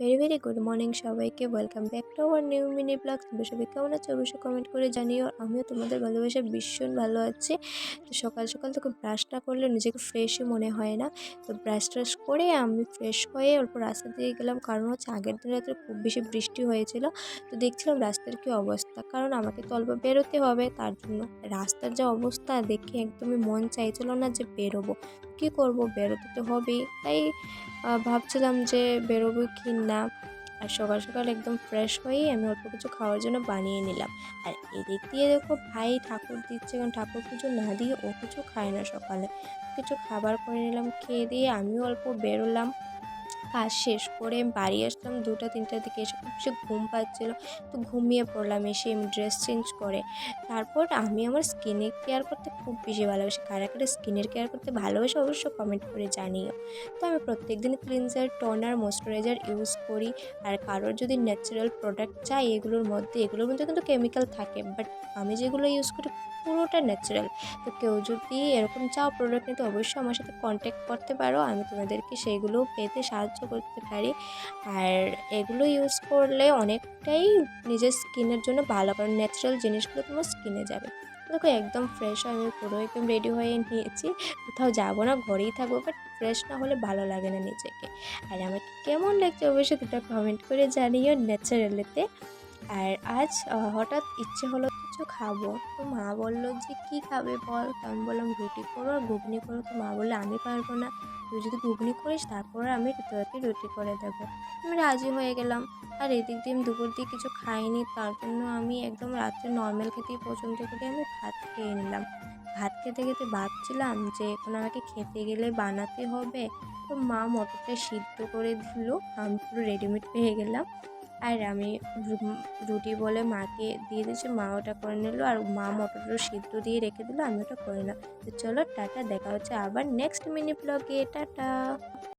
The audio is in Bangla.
ভেরি ভেরি গুড মর্নিং সবাইকে। Welcome back to our new mini blog তোমরা সবাই কেমন আছো? অবশ্যই কমেন্ট করে জানিও। আমিও তোমাদের ভালোবাসা ভীষণ ভালো আছি। তো সকাল সকাল তোকে ব্রাশ না করলে নিজেকে ফ্রেশই মনে হয় না। তো ব্রাশ ট্রাশ করে আমি ফ্রেশ হয়ে অল্প রাস্তা দিয়ে গেলাম। কারণ হচ্ছে আগের দিন রাত্রে খুব বেশি বৃষ্টি হয়েছিল। তো দেখছিলাম রাস্তার কী অবস্থা। কারণ আমাকে তো অল্প বেরোতে হবে। তার জন্য রাস্তার যা অবস্থা দেখে একদমই মন চাইছিল না যে বেরোবো। কী করব? বেরোতে তো হবেই। তাই ভাবছিলাম যে বেরোবো কি না। আর সকাল সকাল একদম ফ্রেশ হয়েই আমি অল্প কিছু খাওয়ার জন্য বানিয়ে নিলাম। আর এদিক দিয়ে দেখো ভাই ঠাকুর দিচ্ছে কারণ ঠাকুর পুজো না দিয়ে ও কিছু খায় না সকালে। কিছু খাবার করে নিলাম, খেয়ে দিয়ে আমিও অল্প বেরোলাম। কাজ শেষ করে বাড়ি আসলাম, দুটো, তিনটার দিকে এসে খুব বেশি ঘুম পাচ্ছিলো। তো ঘুমিয়ে পড়লাম, এসে আমি ড্রেস চেঞ্জ করে, তারপর আমি আমার স্কিনের কেয়ার করতে খুব বেশি ভালোবাসি। কারা কারা স্কিনের কেয়ার করতে ভালোবাসে অবশ্যই কমেন্ট করে জানিও। তো আমি প্রত্যেক দিন ক্লিনজার টোনার ময়শ্চারাইজার ইউজ করি। আর কারোর যদি ন্যাচারাল প্রোডাক্ট চাই, এগুলোর মধ্যে এগুলোর মধ্যে কিন্তু কেমিক্যাল থাকে। বাট আমি যেগুলো ইউজ করি পুরোটা ন্যাচারাল তো কেউ যদি এরকম চাও প্রোডাক্ট নিতে, অবশ্যই আমার সাথে কন্ট্যাক্ট করতে পারো। আমি তোমাদেরকে সেইগুলো পেতে সাহায্য করতে পারি। আর এগুলো ইউজ করলে অনেকটাই নিজের স্কিনের জন্য ভালো। কারণ ন্যাচারাল জিনিসগুলো তোমার স্কিনে যাবে। দেখো একদম ফ্রেশ আমি পুরো একদম রেডি হয়ে নিয়েছি। কোথাও যাব না, ঘরেই থাকব। বাট ফ্রেশ না হলে ভালো লাগে না নিজেকে। আর আমাকে কেমন লাগছে অবশ্যই দুটো কমেন্ট করে জানিও ন্যাচারালিতে আর আজ হঠাৎ ইচ্ছে হলো কিছু খাব। তো মা বলল যে, কি খাবে বল? তো আমি বললাম, রুটি করো আর ঘুগনি করো তো মা বলল, আমি পারব না। তুই যদি ঘুগনি করিস, তারপরে আমি তোকে রুটি করে দেবো। আমি রাজি হয়ে গেলাম। আর এদিক দিয়ে আমি দুপুর দিয়ে কিছু খাইনি। তার জন্য আমি একদম রাত্রে নর্মাল খেতেই পছন্দ করি। আমি ভাত খেয়ে নিলাম। ভাত খেতে খেতে ভাবছিলাম যে, এখন আমাকে খেতে গেলে বানাতে হবে। তো মা মটরটা সিদ্ধ করে দিল। আমি পুরো রেডিমেড পেয়ে গেলাম। আর আমি রুটি বলে মাকে দিয়ে দিয়েছি, মা ওটা করে নিল আর মা মটরটা সিদ্ধ দিয়ে রেখে দিল, আমি ওটা করে নিলাম। তো চলো টাটা, দেখা হচ্ছে আবার নেক্সট মিনি ব্লগে টাটা।